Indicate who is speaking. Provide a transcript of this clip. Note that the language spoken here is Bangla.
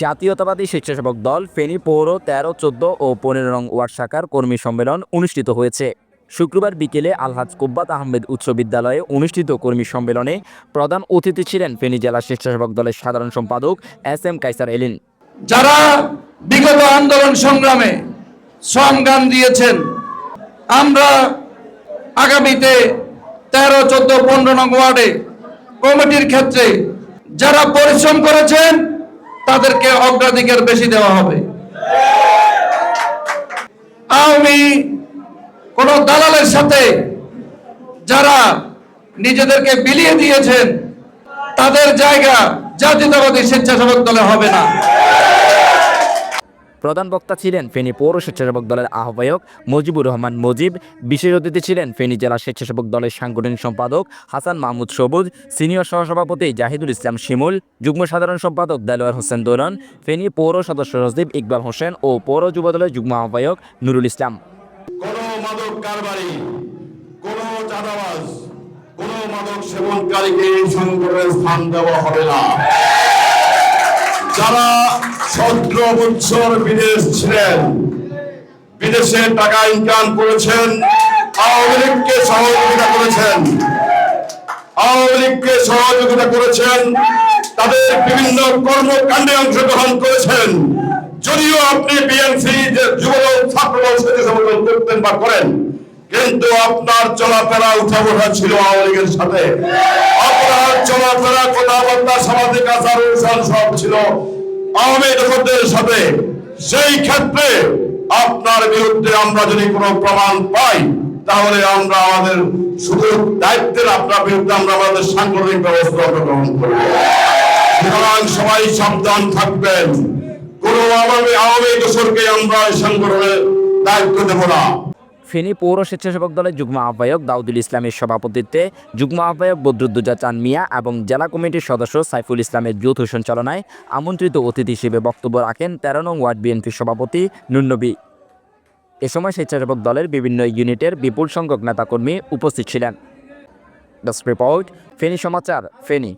Speaker 1: জাতীয়তাবাদী স্বেচ্ছাসেবক দল ফেনী পৌর তেরো, চোদ্দ ও পনেরো নং ওয়ার্ড শাখার কর্মী সম্মেলন অনুষ্ঠিত হয়েছে। শুক্রবার বিকেলে আলহাজ কুব্বাত আহমেদ উচ্চ বিদ্যালয়ে অনুষ্ঠিত কর্মী সম্মেলনে প্রধান অতিথি ছিলেন ফেনী জেলা স্বেচ্ছাসেবক দলের সাধারণ সম্পাদক এস এম কাইসার এলিন।
Speaker 2: যারা বিগত আন্দোলন সংগ্রামে সংগ্রাম দিয়েছেন, আমরা আগামীতে তেরো, চোদ্দ, পনেরো নং ওয়ার্ডে কমিটির ক্ষেত্রে যারা পরিশ্রম করেছেন তাদেরকে অগ্রাধিকার বেশি দেওয়া হবে। আওয়ামী কোন দালালের সাথে যারা নিজেদেরকে বিলিয়ে দিয়েছেন, তাদের জায়গা জাতীয়তাবাদী স্বেচ্ছাসেবক দলে হবে না।
Speaker 1: প্রধান বক্তা ছিলেন ফেনী পৌর স্বেচ্ছাসেবক দলের আহ্বায়ক মুজিবুর রহমান মুজিব। বিশেষ অতিথি ছিলেন ফেনী জেলা স্বেচ্ছাসেবক দলের সাংগঠনিক সম্পাদক হাসান মাহমুদ সবুজ, সিনিয়র সহসভাপতি জাহিদুল ইসলাম শিমুল, যুগ্ম সাধারণ সম্পাদক দেলোয়ার হোসেন দৌরান, ফেনী পৌর সদস্য সচিব ইকবাল হোসেন ও পৌর যুব দলের যুগ্ম আহ্বায়ক নুরুল ইসলাম।
Speaker 3: কোন মাদক সেবনকারীকে এই সংকটের স্থান দেওয়া হবে না। যারা সতেরো বছর বিদেশ ছিলেন, বিদেশে টাকা ইনকাম করেছেন, আওয়ামী লীগকে সহযোগিতা করেছেন, আওয়ামী লীগকে সহযোগিতা করেছেন, তাদের বিভিন্ন কর্মকাণ্ডে অংশগ্রহণ করেছেন। যদিও আপনি বিএনসি যে যুবদল, ছাত্রদল স্বেচ্ছাসেবক করতেন বা করেন কিন্তু আপনার চলাফেরা উঠা বসা ছিল আওয়ামী লীগের সাথে। আপনার চলাফেরা, কথাবার্তা, সামাজিক আচার, অনুষ্ঠান সব ছিল আওয়ামী দখলদের সাথে। সেই ক্ষেত্রে আপনার বিরুদ্ধে আমরা যদি কোনো প্রমাণ পাই, তাহলে আমরা আমাদের শুধু দায়িত্বের আপনার বিরুদ্ধে আমরা আমাদের সাংগঠনিক ব্যবস্থা গ্রহণ করব। সুতরাং সবাই সাবধান থাকবেন। কোন আওয়ামী আওয়ামী দোসরকে আমরা সংগঠনের দায়িত্ব দেব না।
Speaker 1: ফেনী পৌর স্বেচ্ছাসেবক দলের যুগ্ম আহ্বায়ক দাউদুল ইসলামের সভাপতিত্বে যুগ্ম আহ্বায়ক বদরুদ্দোজা চান মিয়া এবং জেলা কমিটির সদস্য সাইফুল ইসলামের যৌথ সঞ্চালনায় আমন্ত্রিত অতিথি হিসেবে বক্তব্য রাখেন তেরো নং ওয়ার্ড বিএনপির সভাপতি নুন্নবী এ সময় স্বেচ্ছাসেবক দলের বিভিন্ন ইউনিটের বিপুল সংখ্যক নেতাকর্মী উপস্থিত ছিলেন। Desk report, Feni Samachar, Feni.